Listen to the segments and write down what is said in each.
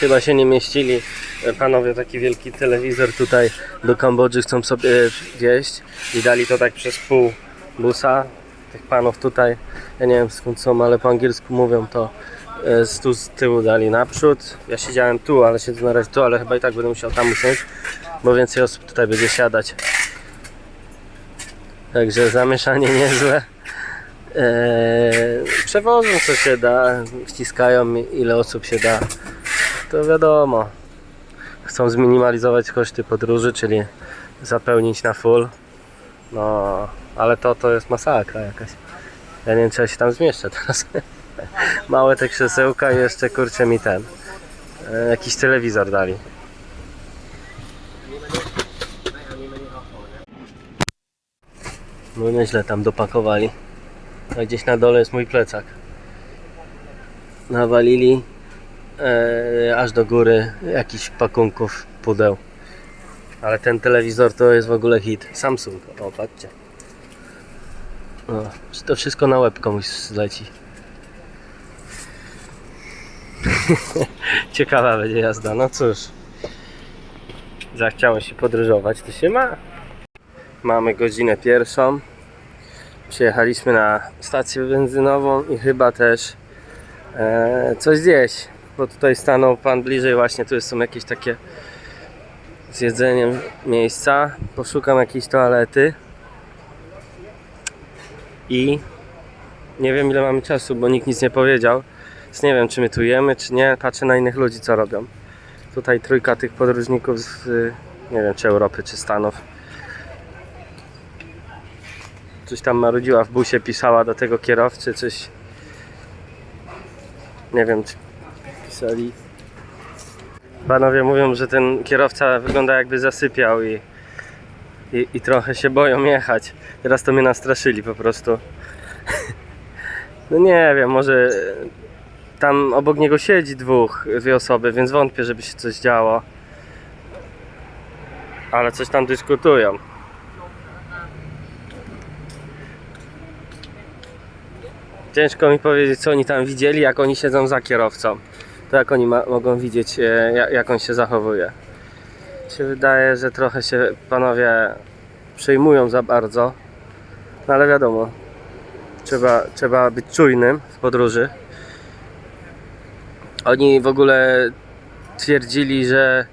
Chyba się nie mieścili e, panowie taki wielki telewizor tutaj do Kambodży chcą sobie wieść i dali to tak przez pół busa tych panów tutaj. Ja nie wiem skąd są, ale po angielsku mówią to e, z tu z tyłu dali naprzód. Ja siedziałem tu, ale siedzę na razie tu, ale chyba i tak będę musiał tam usiąść, bo więcej osób tutaj będzie siadać. Także zamieszanie niezłe. Eee, przewożą co się da, wciskają ile osób się da. To wiadomo. Chcą zminimalizować koszty podróży, czyli zapełnić na full. No, ale to to jest masakra jakaś. Ja nie wiem, czy ja się tam zmieszczę teraz. Małe te krzesełka i jeszcze kurczę mi ten. E, jakiś telewizor dali. No nieźle tam dopakowali. A gdzieś na dole jest mój plecak. Nawalili e, aż do góry jakichś pakunków, pudeł. Ale ten telewizor to jest w ogóle hit. Samsung, o patrzcie. O, to wszystko na łeb komuś zleci. Ciekawa będzie jazda, no cóż. Zachciało się podróżować, to się ma. Mamy godzinę pierwszą. Przyjechaliśmy na stację benzynową i chyba też e, coś zjeść, bo tutaj stanął pan bliżej właśnie, tu są jakieś takie z jedzeniem miejsca. Poszukam jakiejś toalety i nie wiem ile mamy czasu, bo nikt nic nie powiedział. Więc nie wiem czy my tu jemy, czy nie. Patrzę na innych ludzi co robią. Tutaj trójka tych podróżników z y, nie wiem czy Europy, czy Stanów coś tam marudziła w busie, pisała do tego kierowcy, coś nie wiem czy panowie mówią, że ten kierowca wygląda jakby zasypiał i, i, i trochę się boją jechać. Teraz to mnie nastraszyli po prostu. No nie wiem, może tam obok niego siedzi dwóch, dwie osoby, więc wątpię, żeby się coś działo. Ale coś tam dyskutują. Ciężko mi powiedzieć, co oni tam widzieli, jak oni siedzą za kierowcą. To jak oni mogą widzieć, e, jak, jak on się zachowuje. Się wydaje, że trochę się panowie przejmują za bardzo. No ale wiadomo, trzeba, trzeba być czujnym w podróży. Oni w ogóle twierdzili, że,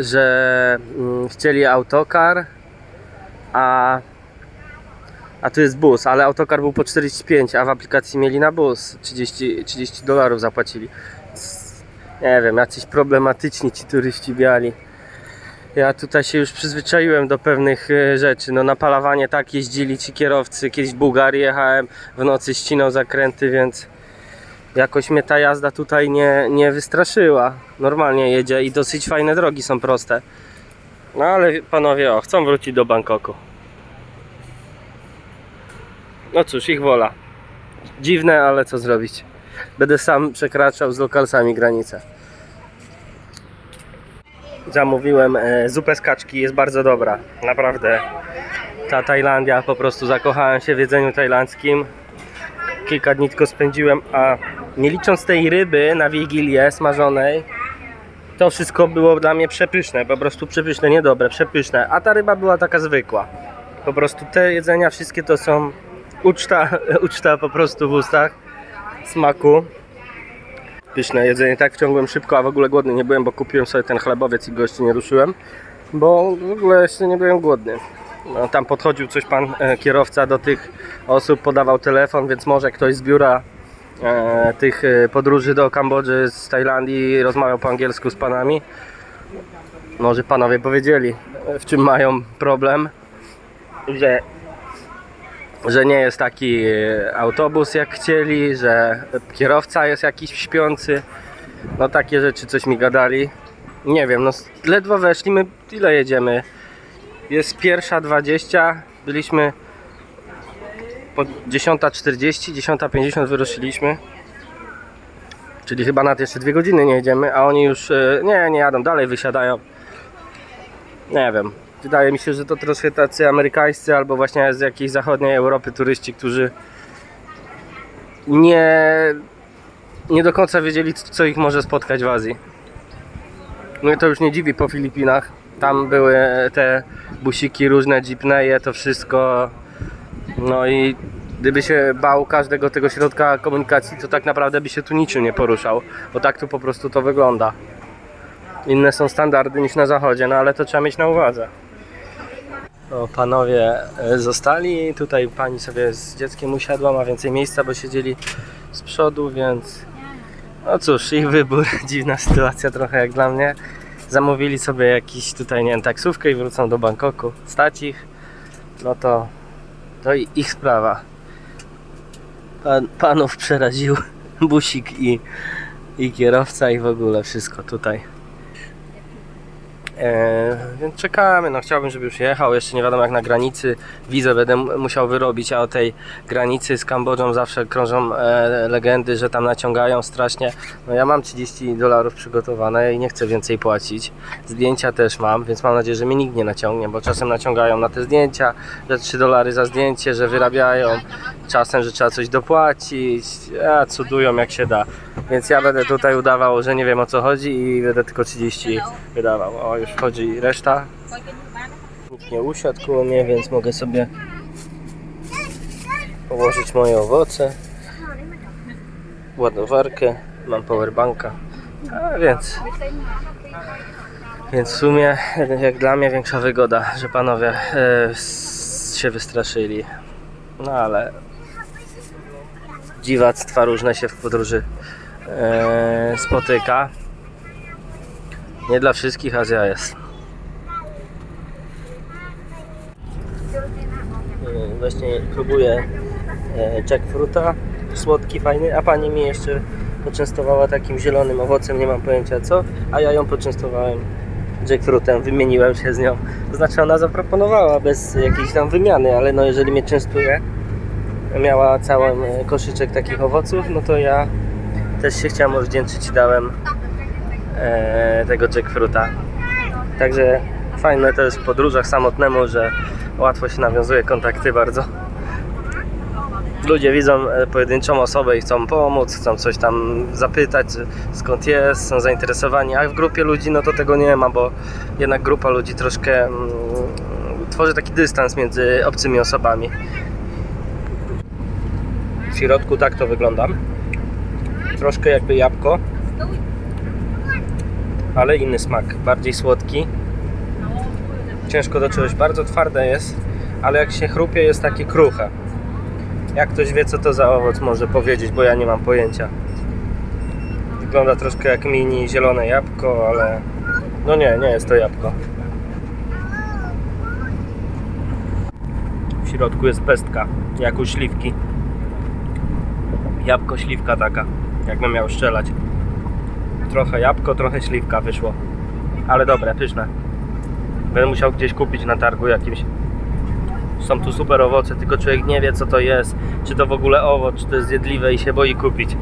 że mm, chcieli autokar, a a tu jest bus, ale autokar był po 45, a w aplikacji mieli na bus 30, 30 dolarów zapłacili. Nie wiem, jacyś problematyczni ci turyści biali. Ja tutaj się już przyzwyczaiłem do pewnych e, rzeczy. No na palawanie tak jeździli ci kierowcy. Kiedyś w Bułgarii jechałem, w nocy ścinał zakręty, więc jakoś mnie ta jazda tutaj nie, nie wystraszyła. Normalnie jedzie i dosyć fajne drogi są proste. No ale panowie, o, chcą wrócić do Bangkoku. No cóż, ich wola. Dziwne, ale co zrobić. Będę sam przekraczał z lokalsami granicę. Zamówiłem e, zupę z kaczki, jest bardzo dobra. Naprawdę. Ta Tajlandia, po prostu zakochałem się w jedzeniu tajlandzkim. Kilka dni tylko spędziłem, a nie licząc tej ryby na Wigilię smażonej, to wszystko było dla mnie przepyszne, po prostu przepyszne, niedobre, przepyszne. A ta ryba była taka zwykła. Po prostu te jedzenia wszystkie to są uczta, uczta po prostu w ustach smaku. Pyszne jedzenie, tak wciągłem szybko, a w ogóle głodny nie byłem, bo kupiłem sobie ten chlebowiec i go jeszcze nie ruszyłem, bo w ogóle jeszcze nie byłem głodny. No, tam podchodził coś pan e, kierowca do tych osób, podawał telefon, więc może ktoś z biura e, tych e, podróży do Kambodży z Tajlandii rozmawiał po angielsku z panami. Może panowie powiedzieli, e, w czym mają problem, że że nie jest taki e, autobus jak chcieli, że kierowca jest jakiś śpiący. No takie rzeczy coś mi gadali. Nie wiem, no ledwo weszli, my ile jedziemy? Jest pierwsza 20, byliśmy po 10.40, 10.50 wyruszyliśmy. Czyli chyba na jeszcze dwie godziny nie jedziemy, a oni już e, nie, nie jadą, dalej wysiadają. Nie wiem. Wydaje mi się, że to troszkę tacy amerykańscy albo właśnie z jakiejś zachodniej Europy turyści, którzy nie nie do końca wiedzieli, co ich może spotkać w Azji. Mnie to już nie dziwi po Filipinach. Tam były te busiki różne, jeepneje, to wszystko. No i gdyby się bał każdego tego środka komunikacji, to tak naprawdę by się tu niczym nie poruszał. Bo tak tu po prostu to wygląda. Inne są standardy niż na zachodzie, no ale to trzeba mieć na uwadze. O, panowie e, zostali. Tutaj pani sobie z dzieckiem usiadła, ma więcej miejsca, bo siedzieli z przodu, więc no cóż, ich wybór. Dziwna sytuacja trochę jak dla mnie. Zamówili sobie jakiś tutaj, nie wiem, taksówkę i wrócą do Bangkoku. Stać ich, no to, to ich sprawa. Pan, panów przeraził busik i, i kierowca i w ogóle wszystko tutaj. E, więc czekamy, no chciałbym, żeby już jechał, jeszcze nie wiadomo jak na granicy wizę będę musiał wyrobić, a o tej granicy z Kambodżą zawsze krążą e, legendy, że tam naciągają strasznie. No ja mam 30 dolarów przygotowane i nie chcę więcej płacić. Zdjęcia też mam, więc mam nadzieję, że mnie nikt nie naciągnie, bo czasem naciągają na te zdjęcia, że 3 dolary za zdjęcie, że wyrabiają, czasem, że trzeba coś dopłacić, a cudują jak się da. Więc ja będę tutaj udawał, że nie wiem o co chodzi i będę tylko 30 wydawał. O, już wchodzi reszta. Nikt nie usiadł koło mnie, więc mogę sobie położyć moje owoce. Ładowarkę, mam powerbanka. A więc, więc w sumie, jak dla mnie, większa wygoda, że panowie e, się wystraszyli. No ale dziwactwa różne się w podróży e, spotyka. Nie dla wszystkich Azja jest. E, Właśnie próbuję e, jackfruta, słodki, fajny, a pani mi jeszcze poczęstowała takim zielonym owocem, nie mam pojęcia co, a ja ją poczęstowałem jackfrutem, wymieniłem się z nią. To znaczy ona zaproponowała bez jakiejś tam wymiany, ale no jeżeli mnie częstuje, miała cały e, koszyczek takich owoców, no to ja też się chciałem odwdzięczyć dałem e, tego jackfruta. Także fajne to jest w podróżach samotnemu, że łatwo się nawiązuje kontakty bardzo. Ludzie widzą e, pojedynczą osobę i chcą pomóc, chcą coś tam zapytać, skąd jest, są zainteresowani, a w grupie ludzi no to tego nie ma, bo jednak grupa ludzi troszkę mm, tworzy taki dystans między obcymi osobami. W środku tak to wygląda. Troszkę jakby jabłko, ale inny smak, bardziej słodki. Ciężko do czegoś, bardzo twarde jest, ale jak się chrupie jest takie kruche. Jak ktoś wie co to za owoc może powiedzieć, bo ja nie mam pojęcia. Wygląda troszkę jak mini zielone jabłko, ale no nie, nie jest to jabłko. W środku jest pestka, jak u śliwki. Jabłko śliwka taka, jakbym miał strzelać. Trochę jabłko, trochę śliwka wyszło. Ale dobre, pyszne. Będę musiał gdzieś kupić na targu jakimś. Są tu super owoce, tylko człowiek nie wie co to jest. Czy to w ogóle owoc, czy to jest zjedliwe i się boi kupić.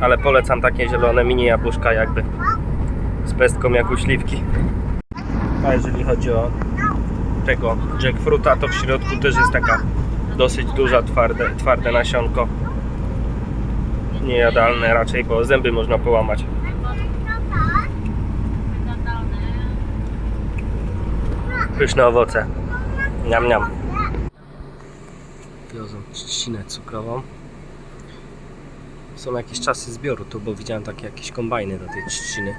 Ale polecam takie zielone mini jabłuszka jakby. Z pestką jak u śliwki. A jeżeli chodzi o tego jackfruta, to w środku też jest taka dosyć duża, twarde, twarde nasionko. Niejadalne raczej, bo zęby można połamać. Pyszne owoce. Niam, niam. Wiozą trzcinę cukrową. Są jakieś czasy zbioru tu, bo widziałem takie jakieś kombajny do tej trzciny.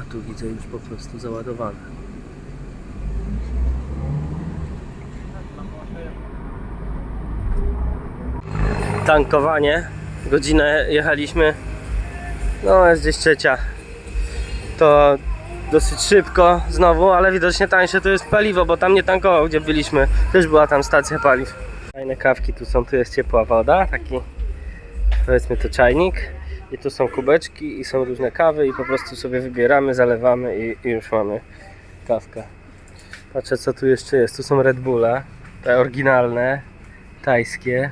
A tu widzę już po prostu załadowane. Tankowanie. Godzinę jechaliśmy. No jest gdzieś trzecia. To dosyć szybko znowu, ale widocznie tańsze to jest paliwo, bo tam nie tankował, gdzie byliśmy. Też była tam stacja paliw. Fajne kawki tu są, tu jest ciepła woda, taki powiedzmy to czajnik. I tu są kubeczki i są różne kawy i po prostu sobie wybieramy, zalewamy i, i już mamy kawkę. Patrzę co tu jeszcze jest. Tu są Red Bulle, te oryginalne, tajskie.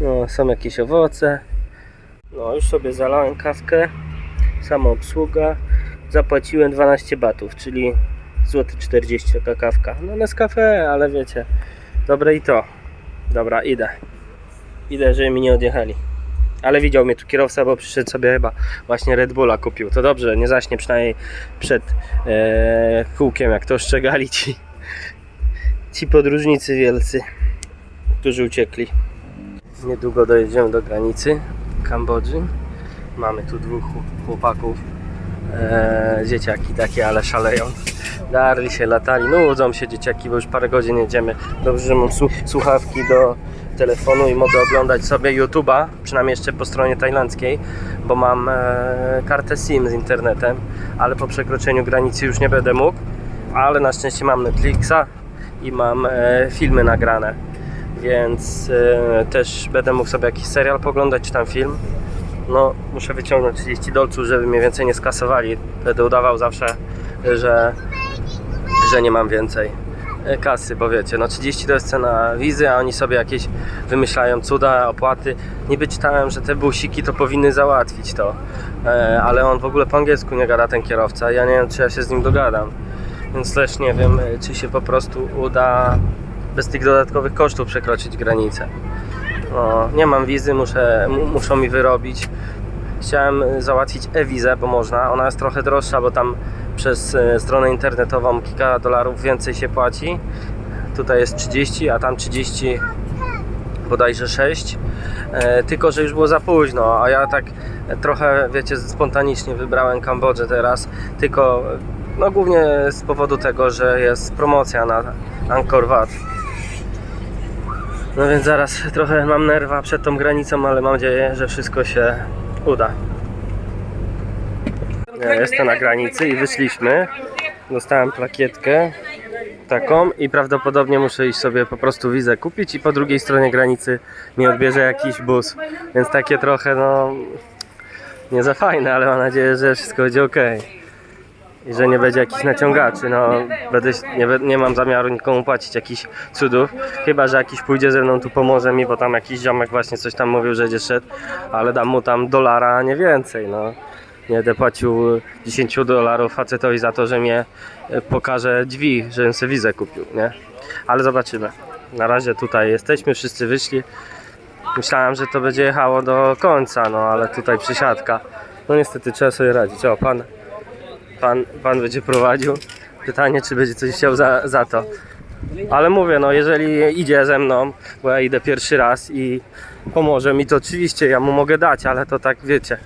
No, są jakieś owoce. No, już sobie zalałem kawkę. Sama obsługa. Zapłaciłem 12 batów, czyli złoty 40 taka kawka. No Nescafe, ale wiecie, Dobre i to. Dobra, idę. Idę, żeby mi nie odjechali. Ale widział mnie tu kierowca, bo przyszedł sobie chyba właśnie Red Bulla kupił. To dobrze, nie zaśnie przynajmniej przed e, kółkiem, jak to ostrzegali ci, ci podróżnicy wielcy, którzy uciekli. Niedługo dojedziemy do granicy Kambodży. Mamy tu dwóch chłopaków, e, dzieciaki takie, ale szaleją. Darli się, latali, nudzą się dzieciaki, bo już parę godzin jedziemy. Dobrze, że mam słu- słuchawki do telefonu i mogę oglądać sobie YouTube'a, przynajmniej jeszcze po stronie tajlandzkiej, bo mam e, kartę SIM z internetem, ale po przekroczeniu granicy już nie będę mógł, ale na szczęście mam Netflixa i mam e, filmy nagrane, więc e, też będę mógł sobie jakiś serial poglądać, czy tam film. No, muszę wyciągnąć 30 dolców, żeby mnie więcej nie skasowali. Będę udawał zawsze, że, że nie mam więcej e, kasy, bo wiecie, no 30 to jest cena wizy, a oni sobie jakieś wymyślają cuda, opłaty. Niby czytałem, że te busiki to powinny załatwić to, e, ale on w ogóle po angielsku nie gada ten kierowca. Ja nie wiem, czy ja się z nim dogadam, więc też nie wiem, e, czy się po prostu uda bez tych dodatkowych kosztów przekroczyć granicę. No, nie mam wizy, muszę, mu- muszą mi wyrobić. Chciałem załatwić e-wizę, bo można. Ona jest trochę droższa, bo tam przez e, stronę internetową kilka dolarów więcej się płaci. Tutaj jest 30, a tam 30 bodajże 6. E, tylko, że już było za późno, a ja tak trochę, wiecie, spontanicznie wybrałem Kambodżę teraz. Tylko, no głównie z powodu tego, że jest promocja na Angkor Wat. No więc zaraz trochę mam nerwa przed tą granicą, ale mam nadzieję, że wszystko się uda. Ja jestem na granicy i wyszliśmy. Dostałem plakietkę taką i prawdopodobnie muszę iść sobie po prostu wizę kupić i po drugiej stronie granicy mi odbierze jakiś bus. Więc takie trochę no nie za fajne, ale mam nadzieję, że wszystko będzie ok. I że nie będzie jakichś naciągaczy. No, będę, nie, nie mam zamiaru nikomu płacić jakichś cudów. Chyba, że jakiś pójdzie ze mną tu pomoże mi, bo tam jakiś ziomek właśnie coś tam mówił, że będzie szedł, ale dam mu tam dolara, a nie więcej. No. Nie będę płacił 10 dolarów facetowi za to, że mnie e, pokaże drzwi, żebym sobie wizę kupił, nie? Ale zobaczymy. Na razie tutaj jesteśmy, wszyscy wyszli. Myślałem, że to będzie jechało do końca, no ale tutaj przysiadka. No niestety trzeba sobie radzić. O, pan, pan, pan będzie prowadził. Pytanie, czy będzie coś chciał za, za to. Ale mówię, no jeżeli idzie ze mną, bo ja idę pierwszy raz i pomoże mi, to oczywiście ja mu mogę dać, ale to tak wiecie.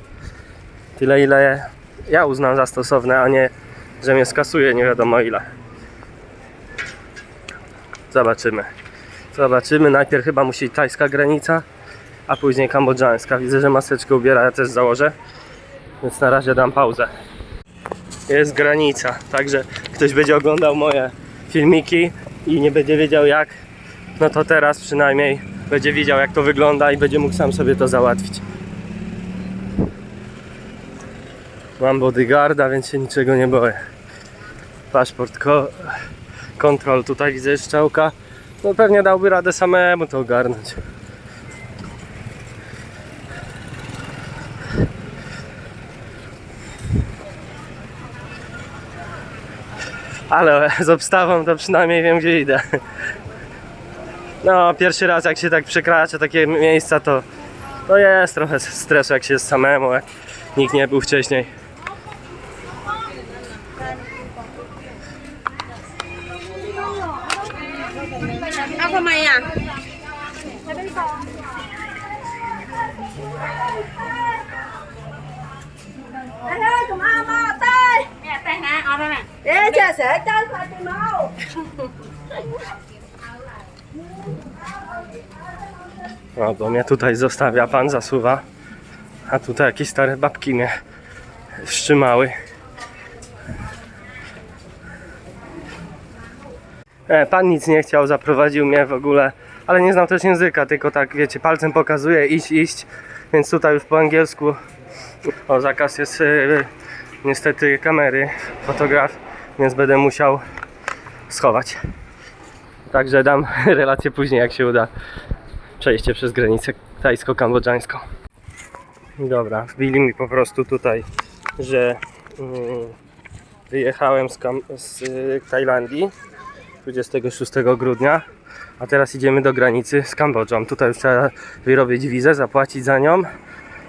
Tyle ile ja uznam za stosowne, a nie, że mnie skasuje nie wiadomo ile. Zobaczymy. Zobaczymy. Najpierw chyba musi tajska granica, a później kambodżańska. Widzę, że maseczkę ubiera, ja też założę. Więc na razie dam pauzę. Jest granica, także ktoś będzie oglądał moje filmiki i nie będzie wiedział jak, no to teraz przynajmniej będzie wiedział jak to wygląda i będzie mógł sam sobie to załatwić. Mam bodyguarda, więc się niczego nie boję. Paszport, ko kontrol, tutaj widzę szczałka. No pewnie dałby radę samemu to ogarnąć. Ale z obstawą to przynajmniej wiem gdzie idę. No, pierwszy raz jak się tak przekracza takie miejsca, to, to jest trochę stresu jak się jest samemu, jak nikt nie był wcześniej. Ê, chờ sẽ chân phải tìm mau. No, bo mnie tutaj zostawia pan, zasuwa. A tutaj jakieś stare babki mnie wstrzymały. E, pan nic nie chciał, zaprowadził mnie w ogóle, ale nie znał też języka, tylko tak, wiecie, palcem pokazuje iść, iść, więc tutaj już po angielsku. O, zakaz jest e, niestety kamery, fotograf, więc będę musiał schować. Także dam relację później, jak się uda przejście przez granicę tajsko-kambodżańską. Dobra, wbili mi po prostu tutaj, że mm, wyjechałem z, Kam- z y, Tajlandii 26 grudnia A teraz idziemy do granicy z Kambodżą. Tutaj już trzeba wyrobić wizę, zapłacić za nią.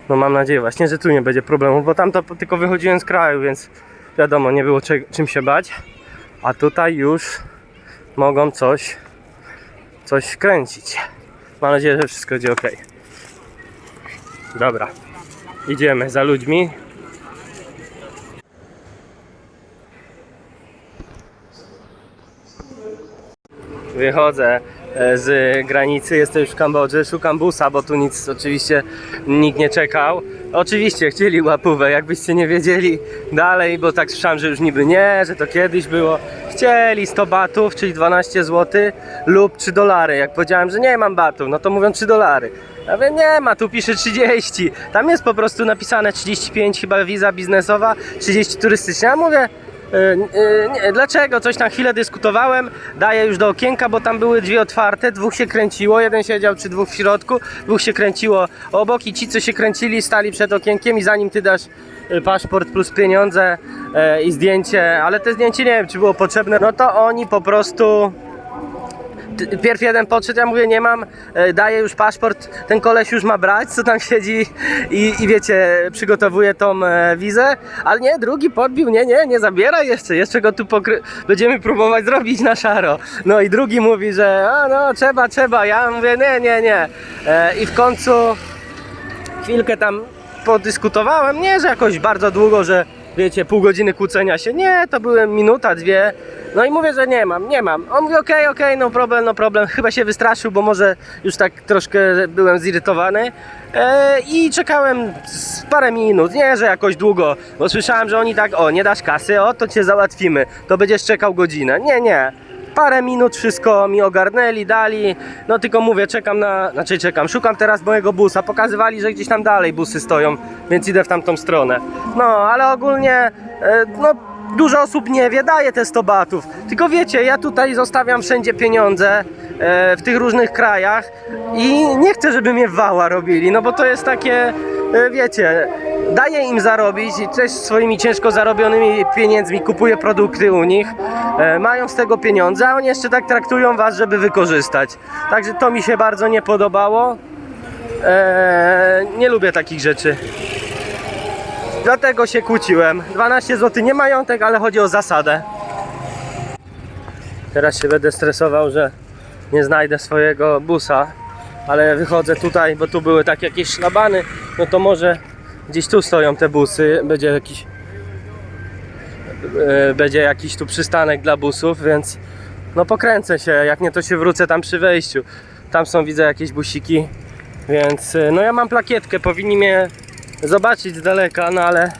No mam nadzieję właśnie, że tu nie będzie problemu, bo tam to tylko wychodziłem z kraju, więc wiadomo, nie było czym się bać. A tutaj już mogą coś, coś kręcić. Mam nadzieję, że wszystko będzie ok. Dobra, idziemy za ludźmi. Wychodzę z granicy, jestem już w Kambodży, szukam busa, bo tu nic oczywiście nikt nie czekał. Oczywiście chcieli łapówę, jakbyście nie wiedzieli dalej, bo tak słyszałem, że już niby nie, że to kiedyś było. Chcieli 100 batów, czyli 12 zł lub 3 dolary. Jak powiedziałem, że nie mam batów, no to mówią 3 dolary. Ja nie ma, tu pisze 30. Tam jest po prostu napisane 35 chyba wiza biznesowa, 30 turystyczna. Ja mówię, E, e, nie, dlaczego? Coś na chwilę dyskutowałem. Daję już do okienka, bo tam były drzwi otwarte. Dwóch się kręciło. Jeden siedział czy dwóch w środku. Dwóch się kręciło obok i ci, co się kręcili, stali przed okienkiem. I zanim ty dasz e, paszport plus pieniądze e, i zdjęcie, ale te zdjęcie nie wiem, czy było potrzebne, no to oni po prostu. Pierw jeden podszedł, ja mówię nie mam, e, daję już paszport, ten koleś już ma brać, co tam siedzi i, i wiecie, przygotowuje tą e, wizę, ale nie, drugi podbił, nie, nie, nie zabieraj jeszcze, jeszcze go tu pokry... będziemy próbować zrobić na szaro. No i drugi mówi, że a no trzeba, trzeba, ja mówię nie, nie, nie. E, I w końcu chwilkę tam podyskutowałem, nie, że jakoś bardzo długo, że wiecie, pół godziny kłócenia się, nie, to były minuta, dwie, no i mówię, że nie mam, nie mam. On mówi, okej, okej, no problem, no problem, chyba się wystraszył, bo może już tak troszkę byłem zirytowany. E, i czekałem parę minut, nie, że jakoś długo, bo słyszałem, że oni tak, o, nie dasz kasy, o, to cię załatwimy, to będziesz czekał godzinę, nie, nie, parę minut wszystko mi ogarnęli, dali. No tylko mówię, czekam na. Znaczy czekam, szukam teraz mojego busa. Pokazywali, że gdzieś tam dalej busy stoją, więc idę w tamtą stronę. No, ale ogólnie e, no. Dużo osób nie wie, daje te 100 batów. Tylko wiecie, ja tutaj zostawiam wszędzie pieniądze e, w tych różnych krajach i nie chcę, żeby mnie wała robili, no bo to jest takie, e, wiecie, daję im zarobić i też swoimi ciężko zarobionymi pieniędzmi kupuję produkty u nich. E, mają z tego pieniądze, a oni jeszcze tak traktują was, żeby wykorzystać. Także to mi się bardzo nie podobało. Nie lubię takich rzeczy. Dlatego się kłóciłem. 12 zł nie majątek, ale chodzi o zasadę. Teraz się będę stresował, że nie znajdę swojego busa, ale wychodzę tutaj, bo tu były takie jakieś szlabany, no to może gdzieś tu stoją te busy, będzie jakiś e, będzie jakiś tu przystanek dla busów, więc no pokręcę się, jak nie to się wrócę tam przy wejściu. Tam są widzę jakieś busiki, więc e, no ja mam plakietkę, powinni mnie zobaczyć z daleka, no ale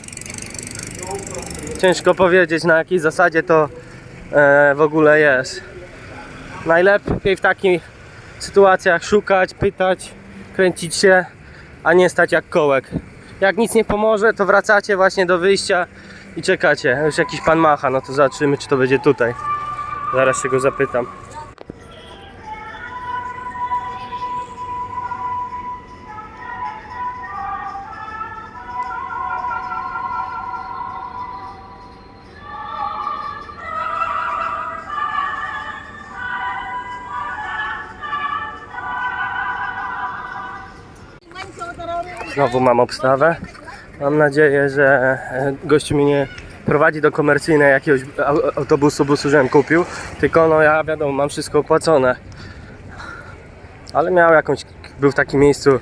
ciężko powiedzieć na jakiej zasadzie to e, w ogóle jest. Najlepiej w takich sytuacjach szukać, pytać, kręcić się, a nie stać jak kołek. Jak nic nie pomoże, to wracacie właśnie do wyjścia i czekacie. Już jakiś pan macha, no to zobaczymy, czy to będzie tutaj. Zaraz się go zapytam. Znowu mam obstawę. Mam nadzieję, że e, gościu mnie nie prowadzi do komercyjnej jakiegoś au- autobusu, busu, żebym kupił. Tylko no ja wiadomo, mam wszystko opłacone. Ale miał jakąś, był w takim miejscu,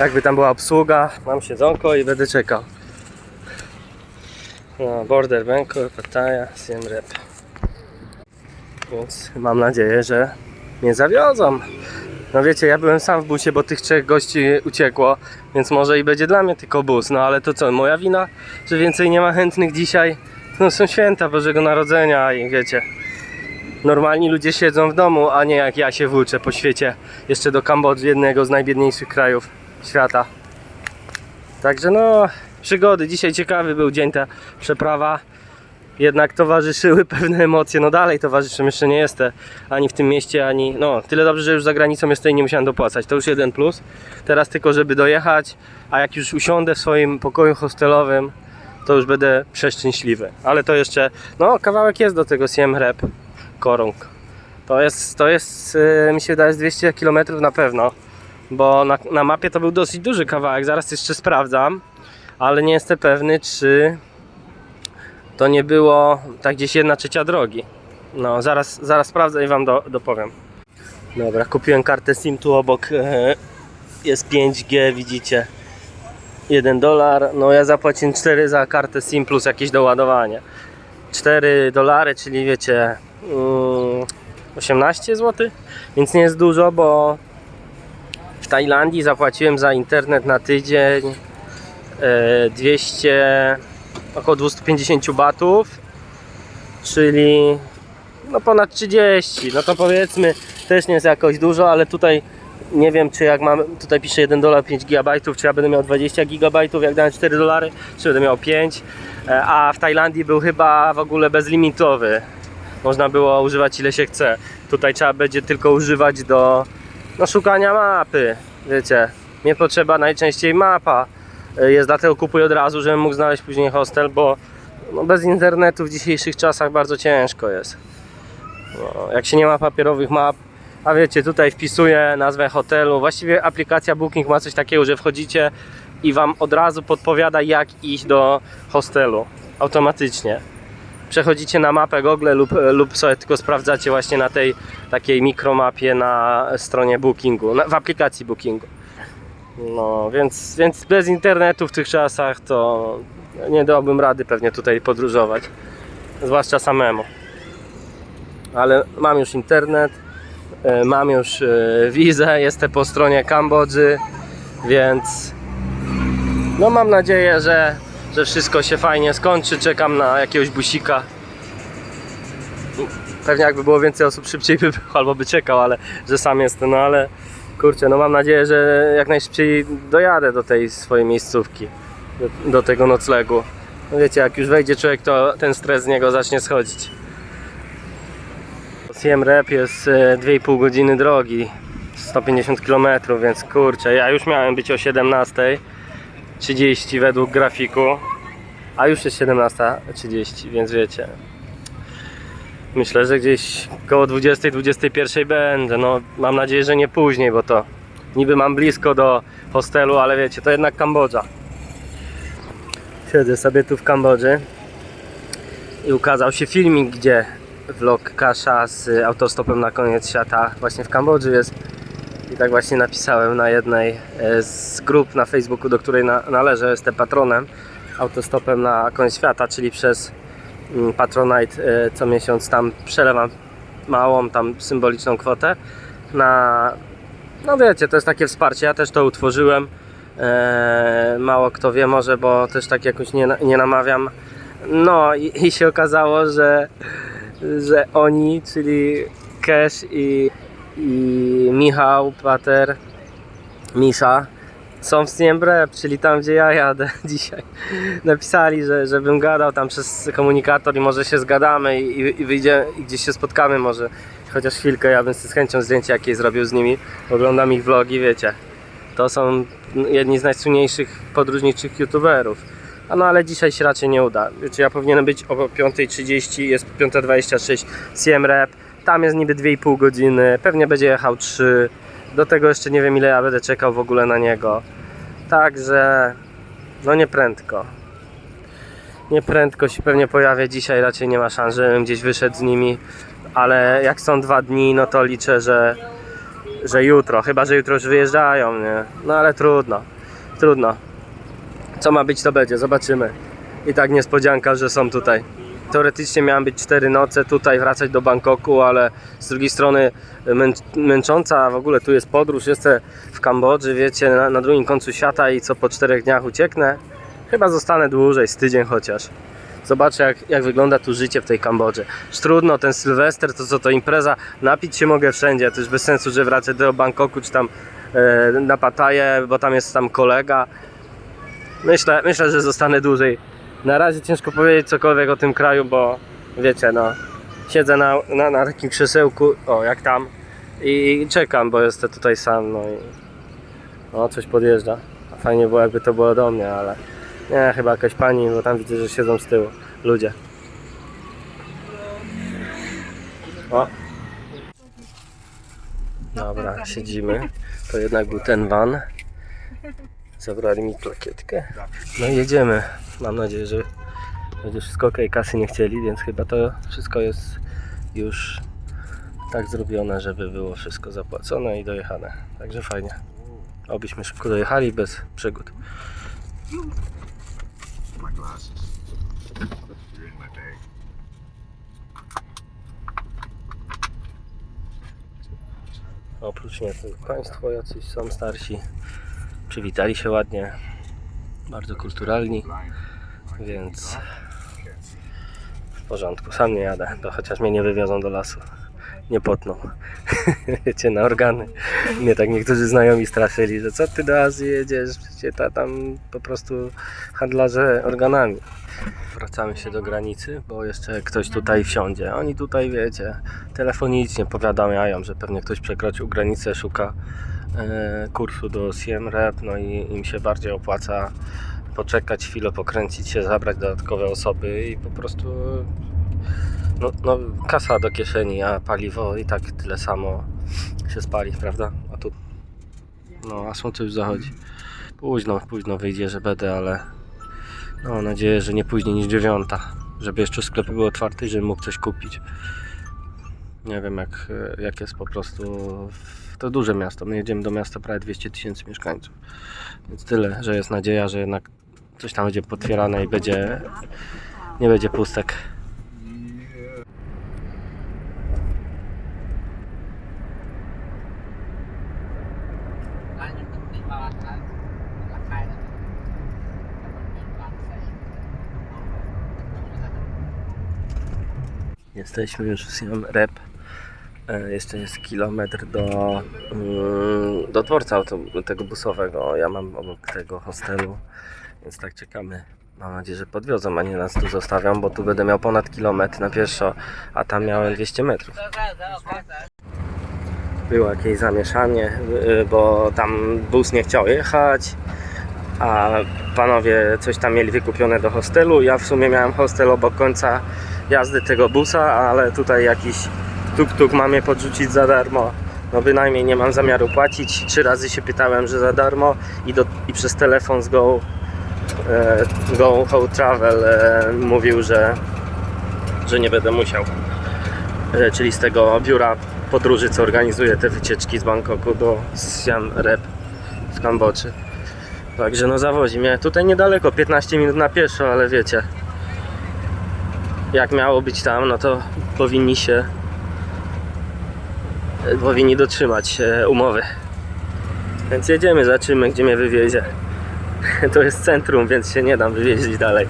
jakby tam była obsługa. Mam siedzonko i będę czekał. No, Border Bangkok, Pattaya, Siem. Więc mam nadzieję, że mnie zawiozą. No wiecie, ja byłem sam w busie, bo tych trzech gości uciekło, więc może i będzie dla mnie tylko bus. No ale to co, moja wina, że więcej nie ma chętnych dzisiaj? No są święta Bożego Narodzenia i wiecie, normalni ludzie siedzą w domu, a nie jak ja się włóczę po świecie, jeszcze do Kambodży, jednego z najbiedniejszych krajów świata. Także no, przygody. Dzisiaj ciekawy był dzień, ta przeprawa. Jednak towarzyszyły pewne emocje. No dalej towarzyszą, jeszcze nie jestem ani w tym mieście, ani. No, tyle dobrze, że już za granicą jestem i nie musiałem dopłacać. To już jeden plus. Teraz tylko, żeby dojechać, a jak już usiądę w swoim pokoju hostelowym, to już będę przeszczęśliwy. Ale to jeszcze, no, kawałek jest do tego Siem Rep Korong. To jest, to jest yy, mi się wydaje, z 200 km na pewno. Bo na, na mapie to był dosyć duży kawałek, zaraz jeszcze sprawdzam. Ale nie jestem pewny, czy to nie było tak gdzieś jedna trzecia drogi. No, zaraz, zaraz sprawdzę i wam do, dopowiem. Dobra, kupiłem kartę SIM tu obok. E, jest 5G, widzicie. 1 dolar. No ja zapłaciłem 4 za kartę SIM plus jakieś doładowanie. 4 dolary, czyli wiecie mm, 18 zł, więc nie jest dużo, bo w Tajlandii zapłaciłem za internet na tydzień e, 200 około 250 batów, czyli no ponad 30. No to powiedzmy też nie jest jakoś dużo, ale tutaj nie wiem czy jak mam, tutaj pisze 1 dolar 5 GB, czy ja będę miał 20 GB, jak dałem 4 dolary, czy będę miał 5, E, a w Tajlandii był chyba w ogóle bezlimitowy. Można było używać ile się chce. Tutaj trzeba będzie tylko używać do no, szukania mapy. Wiecie, mnie potrzeba najczęściej mapa. E, Jest dlatego kupuję od razu, żebym mógł znaleźć później hostel, bo no, bez internetu w dzisiejszych czasach bardzo ciężko jest. No, jak się nie ma papierowych map, a wiecie, tutaj wpisuję nazwę hotelu. Właściwie aplikacja Booking ma coś takiego, że wchodzicie i wam od razu podpowiada, jak iść do hostelu automatycznie. Przechodzicie na mapę Google lub, lub sobie tylko sprawdzacie właśnie na tej takiej mikromapie na stronie Bookingu, na, w aplikacji Bookingu. No, więc, więc bez internetu w tych czasach to nie dałbym rady pewnie tutaj podróżować. Zwłaszcza samemu. Ale mam już internet, e, mam już e, wizę, jestem po stronie Kambodży, więc no mam nadzieję, że, że wszystko się fajnie skończy. Czekam na jakiegoś busika. Pewnie jakby było więcej osób szybciej by albo by czekał, ale że sam jestem, no ale kurczę, no mam nadzieję, że jak najszybciej dojadę do tej swojej miejscówki, do, do tego noclegu. No wiecie, jak już wejdzie człowiek, to ten stres z niego zacznie schodzić. Siem Rep jest e, 2,5 godziny drogi, 150 km, więc kurczę, ja już miałem być o 17.30 według grafiku, a już jest 17.30, więc wiecie. Myślę, że gdzieś koło 20-21 będę. No, mam nadzieję, że nie później, bo to niby mam blisko do hostelu, ale wiecie, to jednak Kambodża. Siedzę sobie tu w Kambodży i ukazał się filmik, gdzie vlog Kasza z autostopem na koniec świata właśnie w Kambodży jest. I tak właśnie napisałem na jednej e, z grup na Facebooku, do której na, należę, jestem patronem autostopem na koniec świata, czyli przez Patronite e, co miesiąc tam przelewam małą tam symboliczną kwotę na no wiecie, to jest takie wsparcie, ja też to utworzyłem. E, mało kto wie może, bo też tak jakoś nie, nie namawiam. No i, i się okazało, że że oni, czyli Cash i, i Michał, Pater, Misza są w Siem Rep, czyli tam gdzie ja jadę dzisiaj. Napisali, że żebym gadał tam przez komunikator i może się zgadamy i, i, wyjdzie i gdzieś się spotkamy może chociaż chwilkę, ja bym z chęcią zdjęcie jakieś zrobił z nimi. Oglądam ich vlogi, wiecie. To są jedni z najsłynniejszych podróżniczych youtuberów. A no ale dzisiaj się raczej nie uda. Wiecie, ja powinienem być o 5.30, jest 5.26 Siem Rep. Tam jest niby 2,5 godziny, pewnie będzie jechał 3. Do tego jeszcze nie wiem ile ja będę czekał w ogóle na niego. Także no nie prędko. Nie prędko się pewnie pojawię dzisiaj, raczej nie ma szans, żebym gdzieś wyszedł z nimi. Ale jak są dwa dni, no to liczę, że, że jutro. Chyba, że jutro już wyjeżdżają, nie? No ale trudno. Trudno. Co ma być, to będzie, zobaczymy. I tak niespodzianka, że są tutaj. Teoretycznie miałem być 4 noce, tutaj wracać do Bangkoku, ale z drugiej strony męc męcząca w ogóle tu jest podróż. Jestem w Kambodży, wiecie, na, na drugim końcu świata i co po 4 dniach ucieknę. Chyba zostanę dłużej, z tydzień chociaż. Zobaczę jak, jak wygląda tu życie w tej Kambodży. Już trudno, ten Sylwester to co to impreza, napić się mogę wszędzie, to już bez sensu, że wracę do Bangkoku czy tam e, na Pattaję, bo tam jest tam kolega. Myślę, myślę, że zostanę dłużej. Na razie ciężko powiedzieć cokolwiek o tym kraju, bo wiecie, no, siedzę na, na, na takim krzesełku, o jak tam, i czekam, bo jestem tutaj sam, no i o, coś podjeżdża. Fajnie było, jakby to było do mnie, ale nie, chyba jakaś pani, bo tam widzę, że siedzą z tyłu ludzie. O, Dobra, siedzimy. To jednak był ten van. Zabrali mi plakietkę. No i jedziemy. Mam nadzieję, że będzie wszystko ok. Kasy nie chcieli, więc chyba to wszystko jest już tak zrobione, żeby było wszystko zapłacone i dojechane. Także fajnie. Obyśmy szybko dojechali bez przygód. Oprócz mnie Państwo jacyś są starsi. Przywitali się ładnie. Bardzo kulturalni, więc w porządku. Sam nie jadę, to chociaż mnie nie wywiozą do lasu. Nie potną. Wiecie, na organy. Mnie tak niektórzy znajomi straszyli, że co ty do Azji jedziesz? Przecież ta tam po prostu handlarze organami. Wracamy się do granicy, bo jeszcze ktoś tutaj wsiądzie. Oni tutaj, wiecie, telefonicznie powiadamiają, że pewnie ktoś przekroczył granicę, szuka kursu do Siem Rep, no i im się bardziej opłaca poczekać chwilę, pokręcić się, zabrać dodatkowe osoby i po prostu no, no kasa do kieszeni, a paliwo i tak tyle samo się spali, prawda? A tu no, a słońce już zachodzi. Późno, późno wyjdzie, że będę, ale no, mam nadzieję, że nie później niż dziewiąta, żeby jeszcze sklepy były otwarte i żebym mógł coś kupić. Nie wiem jak, jak jest po prostu. To duże miasto. My jedziemy do miasta prawie 200 tysięcy mieszkańców. Więc tyle, że jest nadzieja, że jednak coś tam będzie potwierane i będzie. Nie będzie pustek. Jesteśmy już w Siam Rep. E, Jeszcze jest kilometr do, mm, do dworca tego busowego. Ja mam obok tego hostelu, więc tak czekamy. Mam nadzieję, że podwiozą, a nie nas tu zostawią, bo tu będę miał ponad kilometr na pieszo, a tam miałem 200 metrów. Było jakieś zamieszanie, y, bo tam bus nie chciał jechać, a panowie coś tam mieli wykupione do hostelu. Ja w sumie miałem hostel obok końca jazdy tego busa, ale tutaj jakiś tuk-tuk ma mnie podrzucić za darmo. No bynajmniej nie mam zamiaru płacić. Trzy razy się pytałem, że za darmo i, do, i przez telefon z Go, e, Go How Travel e, mówił, że, że nie będę musiał. E, czyli z tego biura podróży, co organizuje te wycieczki z Bangkoku do Siam Rep w Kambodży. Także no zawozi mnie tutaj niedaleko, 15 minut na pieszo, ale wiecie, jak miało być tam, no to powinni się powinni dotrzymać e, umowy. Więc jedziemy, zobaczymy gdzie mnie wywiezie. To jest centrum, więc się nie dam wywieźć dalej.